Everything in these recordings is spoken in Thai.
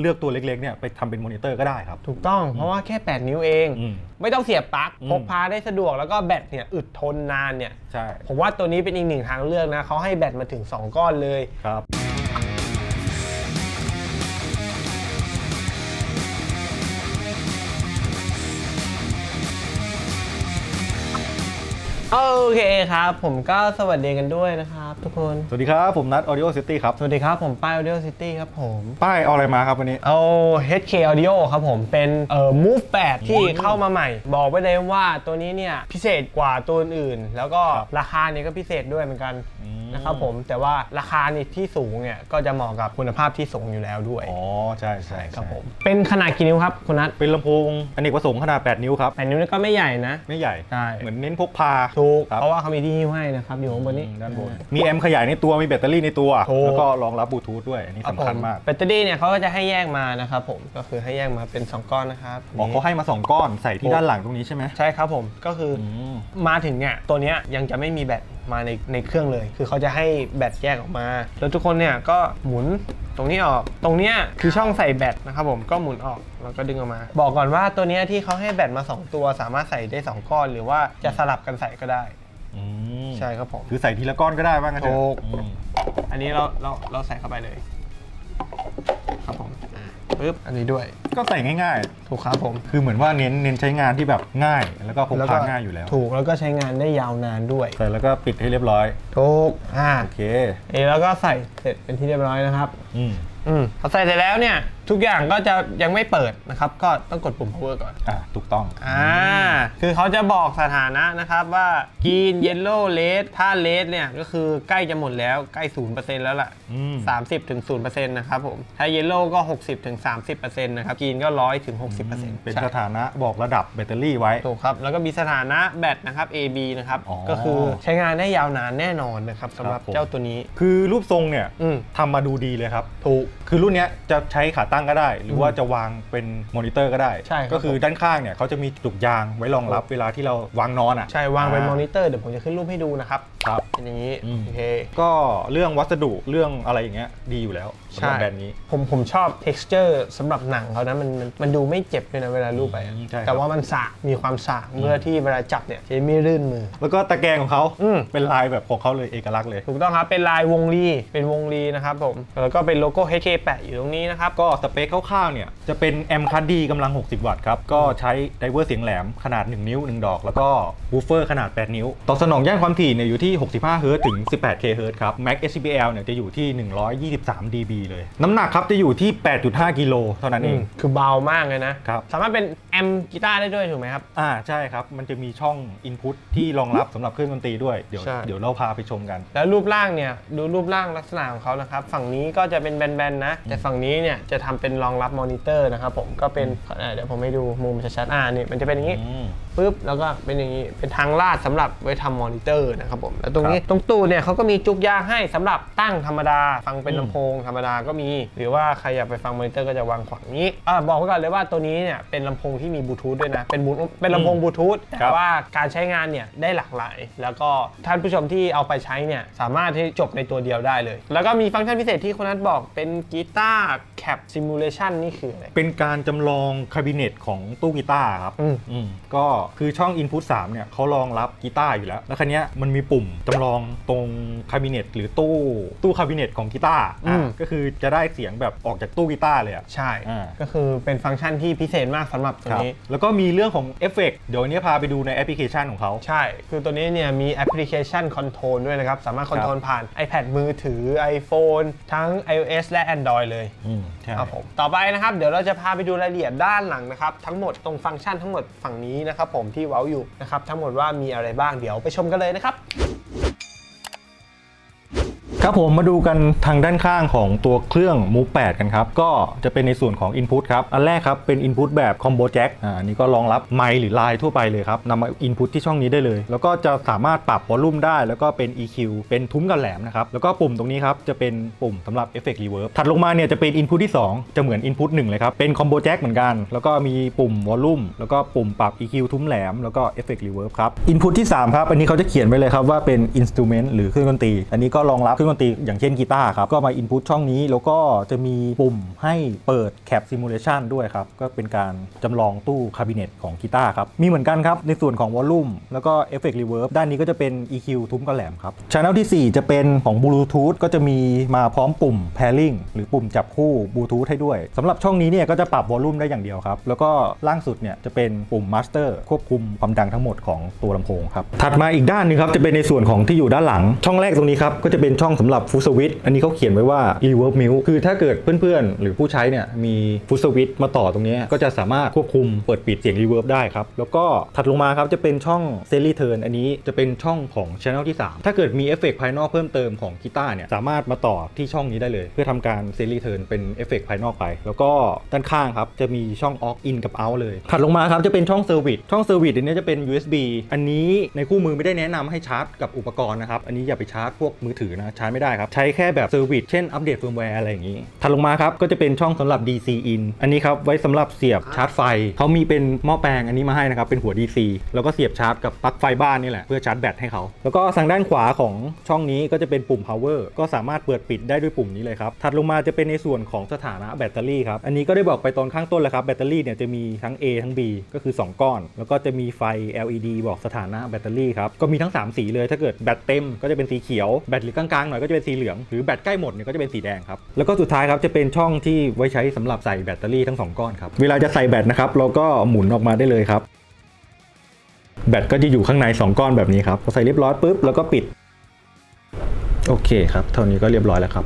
เลือกตัวเล็กๆเนี่ยไปทำเป็นมอนิเตอร์ก็ได้ครับ ถูกต้องเพราะว่าแค่ 8 นิ้วเอง อืมไม่ต้องเสียบปลั๊กอืม พกพาได้สะดวกแล้วก็แบตเนี่ยอึดทนนานเนี่ย ใช่ผมว่าตัวนี้เป็นอีกหนึ่งทางเลือกนะเขาให้แบตมาถึง 2 ก้อนเลย ครับ โอเคครับ ผมก็สวัสดีกันด้วยนะครับทุกคน สวัสดีครับ ผมนัท Audio City ครับ สวัสดีครับ ผมป้าย Audio City ครับผม ป้ายเอาอะไรมาครับวันนี้ เอา HK Audio ครับผมเป็นเอ่อ Move 8 ที่เข้ามาใหม่ บอกไว้เลยว่าตัวนี้เนี่ยพิเศษกว่าตัวอื่น แล้วก็ครับราคาเนี่ยก็พิเศษด้วยเหมือนกันอืม นะครับผมแต่ว่าราคานี่ที่สูงเนี่ยก็จะเหมาะกับคุณภาพที่สูงอยู่แล้วด้วยอ๋อใช่ใช่ครับใช่ผมเป็นขนาดกี่นิ้วครับคุณนัทเป็นลำโพงอเนกประสงค์ขนาด 8 นิ้วครับแปดนิ้วนี่ก็ไม่ใหญ่นะ ไม่ใหญ่ใช่เหมือนเน้นพกพาถูกครับเพราะว่าเขามีที่หิ้วให้นะครับอยู่ข้างบนนี้อืมด้านบนมีแอมป์ขยายในตัวมีแบตเตอรี่ในตัวถูกแล้วก็รองรับบลูทูธด้วยอันนี้ครับสำคัญมากแบตเตอรี่เนี่ยเขาก็จะให้แยกมานะครับผมก็คือให้แยกมาเป็น 2 ก้อนนะครับอ๋อเขาให้มา 2 ก้อนใส่ที่ด้านหลังตรงนี้ใช่ไหมใช่ครับผมก็คืออมมาถึงเนี่ยตัวเนี้ยยังจะไม่มีแบตมาในในเครื่องเลย คือเขาจะให้แบตแยกออกมา แล้วทุกคนเนี่ยก็หมุนตรงนี้ออก ตรงเนี้ยคือช่องใส่แบตนะครับผม ก็หมุนออกแล้วก็ดึงออกมา บอกก่อนว่าตัวเนี้ยที่เขาให้แบตมา 2 ตัวสามารถใส่ได้ 2 ก้อน หรือว่าจะสลับกันใส่ก็ได้ อืมใช่ครับผมคือใส่ทีละก้อนก็ได้ว่างั้นเถถูอะกอืมอันนี้เราเราเราใส่เข้าไปเลย ครับผมอ่า ปึ๊บอันนี้ด้วย ก็ใส่ง่ายถูกครับผมๆคือเหมือนว่าเน้นเน้นใช้งานที่แบบง่าย แล้วก็พกพาง่ายอยู่แล้ว ถูกแล้วก็ใช้งานได้ยาวนานด้วย ใส่แล้วก็ปิดให้เรียบร้อย ถูกอ่าโอเคเอะแล้วก็ใส่เสร็จเป็นที่เรียบร้อยนะครับ อืมอืมพอใส่เสร็จแล้วเนี่ยทุกอย่างก็จะยังไม่เปิดนะครับ ก็ต้องกดปุ่ม power ก่อน อะถูกต้อง อ่า คือเขาจะบอกสถานะนะครับว่า green yellow red ถ้า red เนี่ยก็คือใกล้จะหมดแล้วใกล้ 0%แล้วล่ะ อืม 30ถึง0%นะครับผม ถ้า yellow ก็ 60ถึง30%นะครับ green ก็ 100ถึง60%เป็นใช่สถานะบอกระดับแบตเตอรี่ไว้ ถูกครับ แล้วก็มีสถานะแบตนะครับ AB นะครับ อ๋อ ก็คือใช้งานได้ยาวนานแน่นอนนะครับสำหรับครับผมเจ้าตัวนี้ คือรูปทรงเนี่ยอืม ทำมาดูดีเลยครับ ถูก คือรุ่นเนี้ยจะใช้ขาตั้งก็ได้ หรือว่าจะวางเป็นมอนิเตอร์ก็ได้ ใช่ครับ ก็คือด้านข้างเนี่ยเขาจะมีจุกยางไว้รองรับเวลาที่เราวางนอนอะ ใช่ วางเป็นมอนิเตอร์เดี๋ยวผมจะขึ้นรูปให้ดูนะครับครับเป็นอย่างนี้อืม โอเค ก็เรื่องวัสดุเรื่องอะไรอย่างเงี้ยดีอยู่แล้วสำหรับแบรนด์นี้ ผมผมชอบ texture สำหรับหนังเขานะมันมันมันดูไม่เจ็บเลยนะเวลารูปไปอะอืมใช่ครับ แต่ว่ามันสากมีความสากเมื่อที่เวลาจับเนี่ยจะไม่รื่นมือ แล้วก็ตะแกรงของเขาอืม เป็นลายแบบของเขาเลยเอกลักษณ์เลย ถูกต้องครับ เป็นลายวงรีเป็นวงรีนะครับผม แล้วก็เป็นโลโก้ HK แปะอยู่ตรงนี้นะครับ ก็สเปคคร่าวๆเนี่ยจะเป็นแอมคัดดีกำลัง 60 วัตต์ครับ ก็ใช้ไดเวอร์เสียงแหลมขนาด 1 นิ้ว 1 ดอก แล้วก็วูฟเฟอร์ขนาด 8 นิ้วตอบสนองย่านความถี่เนี่ยอยู่ที่65 เฮิรตซ์ถึง 18เคเฮิรตซ์ครับ Max HCBL เนี่ยจะอยู่ที่ 123 dB เลย น้ำหนักครับจะอยู่ที่ 8.5 กิโลเท่านั้นเอง คือเบามากเลยนะ ครับ สามารถเป็นแอมกีตาร์ได้ด้วยถูกไหมครับ อ่าใช่ครับ มันจะมีช่อง Input ที่รองรับสำหรับเครื่องดนตรีด้วย เดี๋ยวใช่ เดี๋ยวเราพาไปชมกัน แล้วรูปร่างเนี่ยดูรูปร่างลักษณะของเขานะครับ ฝั่งนี้ก็จะเป็นแบนๆนะ แต่ฝั่งนี้เนี่ยจะทำเป็นรองรับมอนิเตอร์นะครับผมก็เป็นอ่าเดี๋ยวผมให้ดูมุมชัดๆอ่านี่มันจะเป็นอย่างนี้ อืมปุ๊บแล้วก็เป็นอย่างนี้เป็นทางลาดสำหรับไว้ทำมอนิเตอร์นะครับผมแล้วตรงนี้ครับตรงตู้เนี่ยเขาก็มีจุกยางให้สำหรับตั้งธรรมดา ฟังเป็นอืมลำโพงธรรมดาก็มี หรือว่าใครอยากไปฟังมอนิเตอร์ก็จะวางขวางนี้อ่าบอกไว้ก่อนเลยว่าตัวนี้เนี่ยเป็นลำโพงที่มีบลูทูธด้วยนะเป็นบลูเป็นลำโพงบลูทูธแต่ครับว่าการใช้งานเนี่ยได้หลากหลาย แล้วก็ท่านผู้ชมที่เอาไปใช้เนี่ยสามารถที่จบในตัวเดียวได้เลย แล้วก็มีฟังก์ชันพิเศษที่คุณนัทบอกเป็นกีตาร์แคปซิมูเลชันนี่คืออะไรเป็นการจำลองคาบิเนตของตู้กีตาร์ครับอืมอืมก็คือช่อง Input 3เนี่ยเขารองรับกีตาร์อยู่แล้ว แล้วคันนี้ยมันมีปุ่มจำลองตรงคาบิเนตหรือตู้ตู้คาบิเนตของกีตาร์อือ่ามก็คือจะได้เสียงแบบออกจากตู้กีตาร์เลยอะใช่ อ่า ก็คือเป็นฟังก์ชันที่พิเศษมากสำหรับตัวครับนี้ แล้วก็มีเรื่องของเอฟเฟกต์เดี๋ยววันนี้พาไปดูในแอปพลิเคชันของเขา ใช่ คือตัวนี้เนี่ยมีแอปพลิเคชันคอนโทรลด้วยนะครับ สามารถคอนโทรลผ่าน iPad มือถือ iPhone ทั้ง iOS และ Android เลย อืมใช่ ครับผม ต่อไปนะครับ เดี๋ยวเราจะพาไปดูรายละเอียดด้านหลังนะครับ ทั้งหมดตรงฟังก์ชันทั้งหมดฝั่งนี้นะครับผมที่เว้าอยู่นะครับทั้งหมดว่ามีอะไรบ้างเดี๋ยวไปชมกันเลยนะครับ ครับผมมาดูกันทางด้านข้างของตัวเครื่อง Move 8 กันครับ ก็จะเป็นในส่วนของ Input ครับ อันแรกครับ เป็น Input แบบ Combo Jack อ่านนี้ก็รองรับไมค์หรือไลน์ทั่วไปเลยครับนำมา Input ที่ช่องนี้ได้เลย แล้วก็จะสามารถปรับวอลลุ่มได้ แล้วก็เป็น EQ เป็นทุ้มกับแหลมนะครับ แล้วก็ปุ่มตรงนี้ครับ จะเป็นปุ่มสำหรับ Effect Reverb ถัดลงมาเนี่ยจะเป็น Input ที่ 2 จะเหมือน Input 1 เลยครับ เป็น Combo Jack เหมือนกัน แล้วก็มีปุ่มวอลลุ่มแล้วก็ปุ่มปรับ EQ ทุ้มแหลมแล้วก็ Effect Reverb ครับ Input ที่3ครับอันนี้เขาจะเขียนไว้เลยครับว่าเป็น Instrument หรือเครื่องดนตรี อันนี้ก็รองรับเครื่องดนตรีอย่างเช่นกีตาร์ครับ ก็มา input ช่องนี้ แล้วก็จะมีปุ่มให้เปิด cap simulation ด้วยครับ ก็เป็นการจำลองตู้คาบิเนตของกีตาร์ครับ มีเหมือนกันครับ ในส่วนของ volume แล้วก็ effect reverb ด้านนี้ก็จะเป็น EQ ทุ้มกระแหลมครับ channel ที่ 4 จะเป็นของ Bluetooth ก็จะมีมาพร้อมปุ่ม pairing หรือปุ่มจับคู่ Bluetooth ให้ด้วยสำหรับช่องนี้เนี่ยก็จะปรับ volume ได้อย่างเดียวครับแล้วก็ล่างสุดเนี่ยจะเป็นปุ่ม master ควบคุมความดังทั้งหมดของตัวลำโพงครับถัดมาอีกด้านนึงครับจะเป็นในส่วนของที่อยู่ด้านหลังช่องแรกตรงนี้ครับก็จะเป็นช่องสำหรับ full switch อันนี้เขาเขียนไว้ว่า reverb mute คือถ้าเกิดเพื่อนๆ หรือผู้ใช้เนี่ยมี full switch มาต่อตรงนี้ ก็จะสามารถควบคุมเปิดปิดเสียง reverb ได้ครับ แล้วก็ถัดลงมาครับจะเป็นช่อง s e r y turn อันนี้จะเป็นช่องของ channel ที่ 3 ถ้าเกิดมีเอฟเฟกต์ภายนอกเพิ่มเติมของกีตาร์เนี่ยสามารถมาต่อที่ช่องนี้ได้เลย เพื่อทำการ s e r y turn เป็นเอฟเฟกต์ภายนอกไป แล้วก็ด้านข้างครับจะมีช่อง aux in กับ out เลยถัดลงมาครับจะเป็นช่อง service ช่อง service อันนี้จะเป็น USB อันนี้ในคู่มือไม่ได้แนะนำให้ชาร์จกับอุปกรณ์นะครับอันนี้อย่าไปชาร์จพวกมือถือนะชาร์จไม่ได้ครับ ใช้แค่แบบ service เช่นอัปเดตเฟิร์มแวร์อะไรอย่างนี้ ถัดลงมาครับก็จะเป็นช่องสำหรับ DC in อันนี้ครับไว้สำหรับเสียบชาร์จไฟ เขามีเป็นหม้อแปลงอันนี้มาให้นะครับเป็นหัว DC แล้วก็เสียบชาร์จกับปลั๊กไฟบ้านนี่แหละเพื่อชาร์จแบตให้เขา แล้วก็ทางด้านขวาของช่องนี้ก็จะเป็นปุ่ม power ก็สามารถเปิดปิดได้ด้วยปุ่มนี้เลยครับ ถัดลงมาจะเป็นในส่วนของสถานะแบตเตอรี่ครับ อันนี้ก็ได้บอกไปตอนข้างต้นแล้วครับ แบตเตอรี่เนี่ยจะมีทั้ง A ทั้ง B ก็คือ 2 ก้อน แล้วก็จะมีไฟ LED บอกสถานะแบตเตอรี่ครับ ก็มีทั้ง 3 สีเลย ถ้าเกิดแบตเต็มก็จะเป็นสีเขียว แบตหรือกลางๆหน่อยก็จะเป็นสีเหลือง หรือแบตใกล้หมดเนี่ยก็จะเป็นสีแดงครับ แล้วก็สุดท้ายครับจะเป็นช่องที่ไว้ใช้สำหรับใส่แบตเตอรี่ทั้งสองก้อนครับ เวลาจะใส่แบตนะครับเราก็หมุนออกมาได้เลยครับ แบตก็จะอยู่ข้างใน 2 ก้อนแบบนี้ครับพอใส่เรียบร้อยปุ๊บแล้วก็ปิด โอเคครับ เท่านี้ก็เรียบร้อยแล้วครับ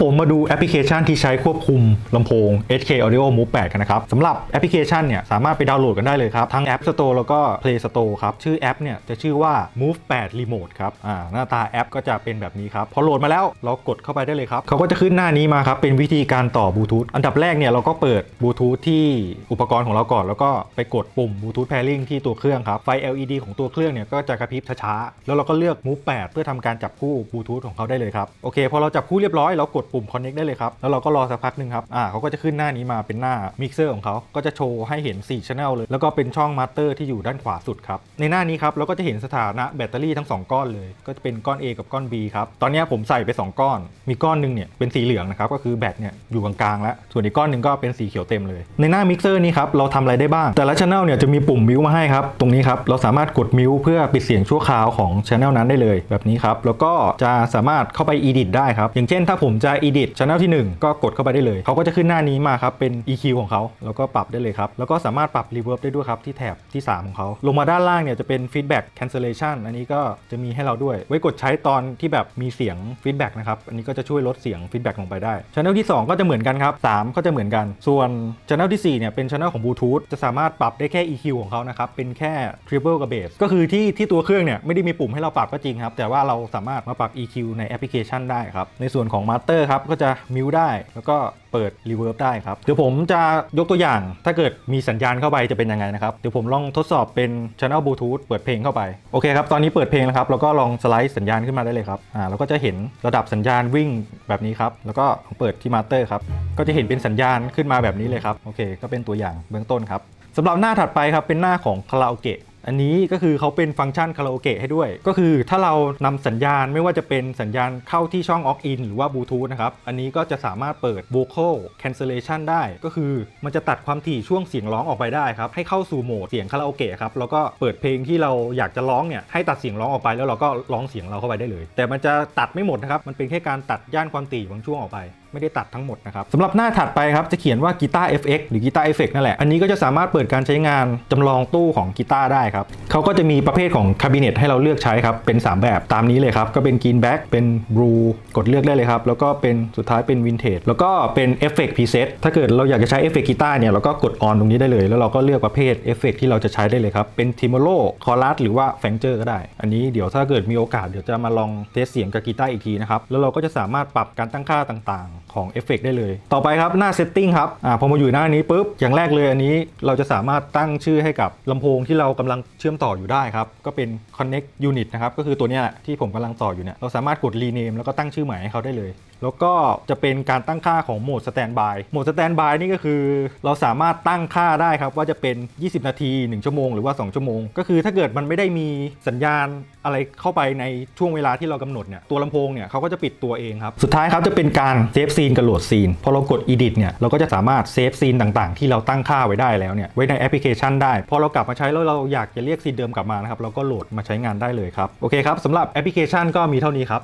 ผมมาดูแอปพลิเคชันที่ใช้ควบคุมลำโพง HK Audio Move 8 กันนะครับสำหรับแอปพลิเคชันเนี่ยสามารถไปดาวน์โหลดกันได้เลยครับ ทั้ง App Store แล้วก็ Play Store ครับ ชื่อแอปเนี่ยจะชื่อว่า Move 8 Remote ครับอ่าหน้าตาแอปก็จะเป็นแบบนี้ครับ พอโหลดมาแล้วเรากดเข้าไปได้เลยครับเขาก็จะขึ้นหน้านี้มาครับ เป็นวิธีการต่อบลูทูธอันดับแรกเนี่ยเราก็เปิดบลูทูธที่อุปกรณ์ของเราก่อน แล้วก็ไปกดปุ่มบลูทูธ pairing ที่ตัวเครื่องครับไฟ LED ของตัวเครื่องเนี่ยก็จะกระพริบช้าๆแล้วเราก็เลือก Move 8 เพื่อทำการจับคู่บลูทูธของเขาได้เลยครับโอเคพอเราจับคู่เรียบร้อยเรากดปุ่ม connect ได้เลยครับ แล้วเราก็รอสักพักหนึ่งครับ อ่าเขาก็จะขึ้นหน้านี้มาเป็นหน้ามิกเซอร์ของเขาก็จะโชว์ให้เห็น 4 channel เลย แล้วก็เป็นช่องมาสเตอร์ที่อยู่ด้านขวาสุดครับ ในหน้านี้ครับเราก็จะเห็นสถานะแบตเตอรี่ทั้งสองก้อนเลย ก็จะเป็นก้อน A กับก้อน B ครับ ตอนนี้ผมใส่ไป 2 ก้อน มีก้อนหนึ่งเนี่ยเป็นสีเหลืองนะครับ ก็คือแบตเนี่ยอยู่กลางๆแล้ว ส่วนอีกก้อนหนึ่งก็เป็นสีเขียวเต็มเลย ในหน้ามิกเซอร์นี้ครับเราทำอะไรได้บ้าง แต่ละ channel เนี่ยจะมีปุ่มมิวมาให้ครับ ตรงนี้ครับเราสามารถกดมิวเพื่อปิดเสียงชั่วคราวของ channel นั้นได้เลย แบบนี้ครับ แล้วก็จะสามารถเข้าไป edit ได้ครับ อย่างเช่นถ้าผมจะ edit channel ที่หนึ่งก็กดเข้าไปได้เลย เขาก็จะขึ้นหน้านี้มาครับ เป็น EQ ของเขา แล้วก็ปรับได้เลยครับ แล้วก็สามารถปรับ reverb ได้ด้วยครับ ที่แถบที่ 3 ของเขา ลงมาด้านล่างเนี่ยจะเป็น feedback cancellation อันนี้ก็จะมีให้เราด้วย ไว้กดใช้ตอนที่แบบมีเสียง feedback นะครับ อันนี้ก็จะช่วยลดเสียง feedback ลงไปได้ channel ที่ 2 ก็จะเหมือนกันครับ3ก็จะเหมือนกัน ส่วน channel ที่4เนี่ยเป็น channel ของ Bluetooth จะสามารถปรับได้แค่ EQ ของเขานะครับเป็นแค่ treble กับ bass ก็คือที่ที่ตัวเครื่องเนี่ยไม่ได้มีปุ่มให้เราปรับก็จริงครับแต่ว่าเราสามารถมาปรับ EQ ในแอปพลิเคชันได้ครับในส่วนของ master ครับก็จะ mute ได้แล้วก็เปิด reverb ได้ครับเดี๋ยวผมจะยกตัวอย่าง ถ้าเกิดมีสัญญาณเข้าไปจะเป็นยังไงนะครับเดี๋ยวผมลองทดสอบเป็น channel Bluetooth เปิดเพลงเข้าไป โอเคครับ ตอนนี้เปิดเพลงแล้วครับ แล้วก็ลองสไลด์สัญญาณขึ้นมาได้เลยครับอ่าเราก็จะเห็นระดับสัญญาณวิ่งแบบนี้ครับ แล้วก็เปิดที่มาสเตอร์ครับ ก็จะเห็นเป็นสัญญาณขึ้นมาแบบนี้เลยครับโอเค ก็เป็นตัวอย่างเบื้องต้นครับสำหรับหน้าถัดไปครับเป็นหน้าของคาราโอเกะ อันนี้ก็คือเขาเป็นฟังก์ชันคาราโอเกะให้ด้วย ก็คือถ้าเรานำสัญญาณไม่ว่าจะเป็นสัญญาณเข้าที่ช่อง aux in หรือว่าบลูทูธนะครับ อันนี้ก็จะสามารถเปิด vocal cancellation ได้ ก็คือมันจะตัดความถี่ช่วงเสียงร้องออกไปได้ครับ ให้เข้าสู่โหมดเสียงคาราโอเกะครับ แล้วก็เปิดเพลงที่เราอยากจะร้องเนี่ยให้ตัดเสียงร้องออกไปแล้วเราก็ร้องเสียงเราเข้าไปได้เลย แต่มันจะตัดไม่หมดนะครับ มันเป็นแค่การตัดย่านความถี่บางช่วงออกไป ไม่ได้ตัดทั้งหมดนะครับสำหรับหน้าถัดไปครับจะเขียนว่ากีตาร์ FX หรือกีตาร์ Effect นั่นแหละ อันนี้ก็จะสามารถเปิดการใช้งานจำลองตู้ของกีตาร์ได้ครับเขาก็จะมีประเภทของคาบิเนตให้เราเลือกใช้ครับ เป็น 3 แบบตามนี้เลยครับ ก็เป็น Green Back เป็น Blue กดเลือกได้เลยครับ แล้วก็เป็นสุดท้ายเป็น Vintage แล้วก็เป็น Effect Preset ถ้าเกิดเราอยากจะใช้เอฟเฟกต์กีตาร์เนี่ยเราก็กด on ตรงนี้ได้เลย แล้วเราก็เลือกประเภทเอฟเฟกต์ที่เราจะใช้ได้เลยครับเป็น Tremolo Chorus หรือว่า f a n g e r ก็ได้ อันนี้เดี๋ยวถ้าเกิดมีโอกาสเดี๋ยวจะมาลองเทสเสียงกับกีตาร์อีกทีนะครับแล้วเราก็จะสามารถปรับการตั้งค่าต่างๆ ของเอฟเฟกได้เลย ต่อไปครับหน้าเซตติ้งครับอ่าพอมาอยู่หน้านี้ปุ๊บ อย่างแรกเลยอันนี้เราจะสามารถตั้งชื่อให้กับลำโพงที่เรากำลังเชื่อมต่ออยู่ได้ครับ ก็เป็น Connect Unit นะครับ ก็คือตัวนี้แหละที่ผมกำลังต่ออยู่เนี่ย เราสามารถกด Rename แล้วก็ตั้งชื่อใหม่ให้เขาได้เลย แล้วก็จะเป็นการตั้งค่าของโหมดสแตนบายโหมดสแตนบายนี่ก็คือ เราสามารถตั้งค่าได้ครับ ว่าจะเป็น 20 นาที 1 ชั่วโมงหรือว่า 2 ชั่วโมง ก็คือถ้าเกิดมันไม่ได้มีสัญญาณอะไรเข้าไปในช่วงเวลาที่เรากำหนดเนี่ยตัวลำโพงเนี่ยเขาก็จะปิดตัวเองครับ สุดท้ายครับจะเป็นการเซฟซีนกับโหลดซีนพอเรากด edit เนี่ยเราก็จะสามารถเซฟซีนต่างๆ ที่เราตั้งค่าไว้ได้แล้วเนี่ยไว้ในแอปพลิเคชันได้พอเรากลับมาใช้แล้วเราอยากจะเรียกซีนเดิมกลับมานะครับเราก็โหลดมาใช้งานได้เลยครับโอเคครับสำหรับแอปพลิเคชันก็มีเท่านี้ครับ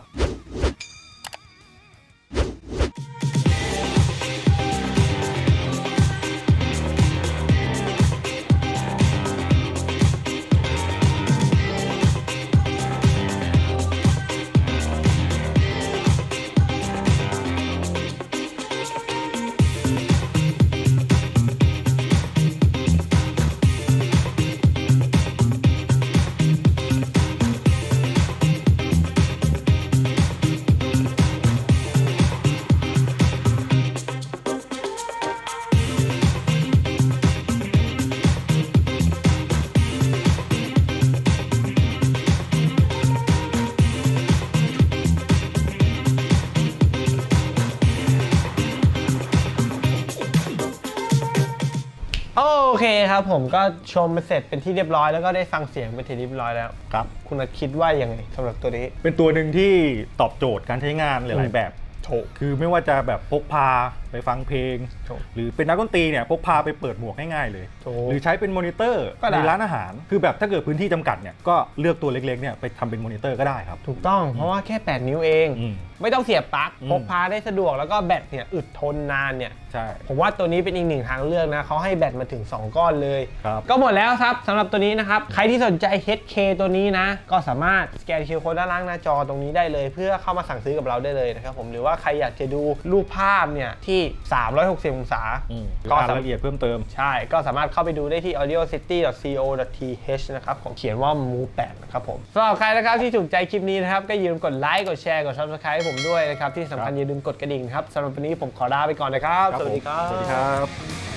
คครับผมก็ชมไปเสร็จเป็นที่เรียบร้อยแล้วก็ได้ฟังเสียงเป็นที่เรียบร้อยแล้ว ครับ คุณนัทคิดว่ายังไงสำหรับตัวนี้ เป็นตัวหนึ่งที่ตอบโจทย์การใช้งานหลาย ๆ แบบ โถคือไม่ว่าจะแบบพกพา ไปฟังเพลง ถูกหรือเป็นนักดนตรีเนี่ยพกพาไปเปิดหมวกง่ายๆเลย ถูกหรือใช้เป็นมอนิเตอร์ก็ได้ ในร้านอาหาร คือแบบถ้าเกิดพื้นที่จำกัดเนี่ยก็เลือกตัวเล็กๆเนี่ยไปทำเป็นมอนิเตอร์ก็ได้ครับ ถูกต้องเพราะว่าแค่ 8 นิ้วเอง อืมไม่ต้องเสียบปลั๊กอืม พกพาได้สะดวกแล้วก็แบตเนี่ยอึดทนนานเนี่ย ใช่ ผมว่าตัวนี้เป็นอีกหนึ่งทางเลือกนะเขาให้แบตมาถึง 2 ก้อนเลย ครับ ก็หมดแล้วครับสำหรับตัวนี้นะครับ ใครที่สนใจ HK ตัวนี้นะ ก็สามารถสแกน QR Code ด้านล่างหน้าจอตรงนี้ได้เลย เพื่อเข้ามาสั่งซื้อกับเราได้เลยนะครับผมหรือว่าใครอยากจะดูรูปภาพเนี่ยที่360 องศาอืมก็รายสามารถละเอียดเพิ่มเติม ใช่ ก็สามารถเข้าไปดูได้ที่ audiocity.co.th นะครับของเขียนว่า m o 8นะครับผมสำหรับใครนะครับที่ถูกใจคลิปนี้นะครับ ก็อย่าลืมกดไลค์ กดแชร์ กด subscribe ให้ผมด้วยนะครับ ที่สำคัญครับอย่าลืมกดกระดิ่งครับสำหรับวันนี้ผมขอลาไปก่อนนะครับ สวัสดีครับ สวัสดีครับ